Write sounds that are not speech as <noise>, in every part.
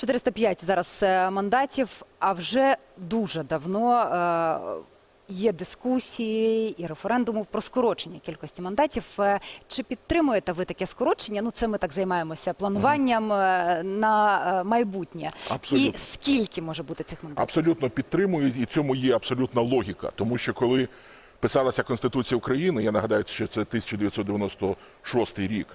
405 зараз е, мандатів, а вже дуже давно е, є дискусії і референдумів про скорочення кількості мандатів. Е, Чи підтримуєте ви таке скорочення? Ну, це ми так займаємося плануванням на майбутнє. Абсолютно. І скільки може бути цих мандатів? Абсолютно підтримую, і цьому є абсолютна логіка. Тому що коли писалася Конституція України, я нагадаю, що це 1996 рік.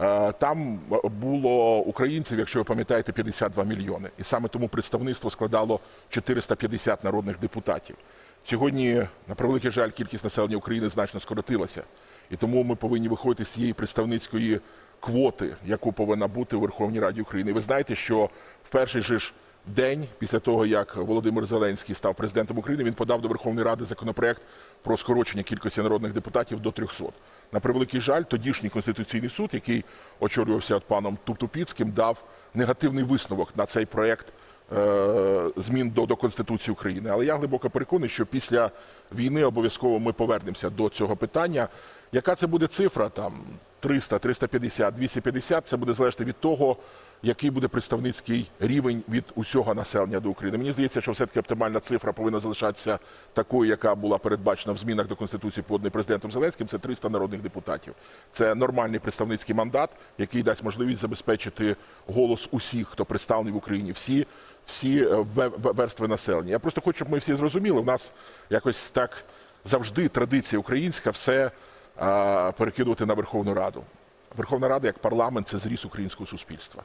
Е, Там було українців, якщо ви пам'ятаєте, 52 мільйони. І саме тому представництво складало 450 народних депутатів. Сьогодні, на превеликий жаль, кількість населення України значно скоротилася. І тому ми повинні виходити з цієї представницької квоти, яку повинна бути у Верховній Раді України. Ви знаєте, що в перший же ж день після того, як Володимир Зеленський став президентом України, він подав до Верховної Ради законопроект про скорочення кількості народних депутатів до 300. На превеликий жаль, тодішній конституційний суд, який очолювався от паном Туптупіцьким, дав негативний висновок на цей проект е, змін до, до Конституції України. Але я глибоко переконаний, що після війни обов'язково ми повернемося до цього питання. Яка це буде цифра? Там 300, 350, 250, це буде залежати від того, який буде представницький рівень від усього населення до України. Мені здається, що все-таки оптимальна цифра повинна залишатися такою, яка була передбачена в змінах до Конституції, поданий президентом Зеленським. Це 300 народних депутатів. Це нормальний представницький мандат, який дасть можливість забезпечити голос усіх, хто представлений в Україні. Всі всі е, ве- ве- верстви населення. Я просто хочу, щоб ми всі зрозуміли. У нас якось так завжди традиція українська все а, перекидувати на Верховну Раду. Верховна Рада як парламент це зріз українського суспільства.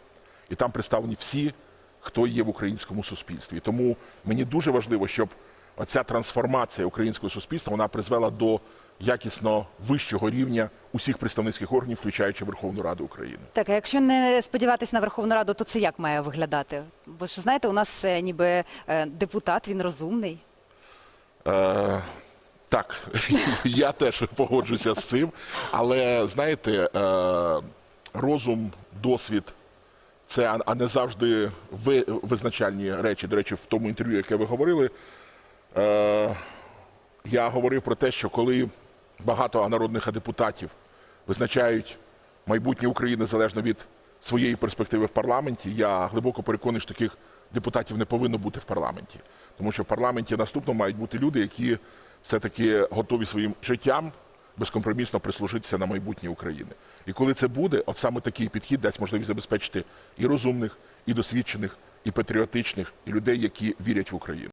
І там представлені всі, хто є в українському суспільстві. Тому мені дуже важливо, щоб оця трансформація українського суспільства вона призвела до якісно вищого рівня усіх представницьких органів, включаючи Верховну Раду України. Так, а якщо не сподіватись на Верховну Раду, то це як має виглядати? Бо ж знаєте, у нас е, ніби е, депутат, він розумний. Е, так, <laughs> я теж погоджуся з цим. Але знаєте, е, розум, досвід це а- не завжди ви- визначальні речі. До речі, в тому інтерв'ю, яке ви говорили, е, я говорив про те, що коли багато народних депутатів визначають майбутнє України залежно від своєї перспективи в парламенті, я глибоко переконаний, що таких депутатів не повинно бути в парламенті. Тому що в парламенті наступно мають бути люди, які все-таки готові своїм життям безкомпромісно прислужитися на майбутнє України. І коли це буде, от саме такий підхід дасть можливість забезпечити і розумних, і досвідчених, і патріотичних, і людей, які вірять в Україну.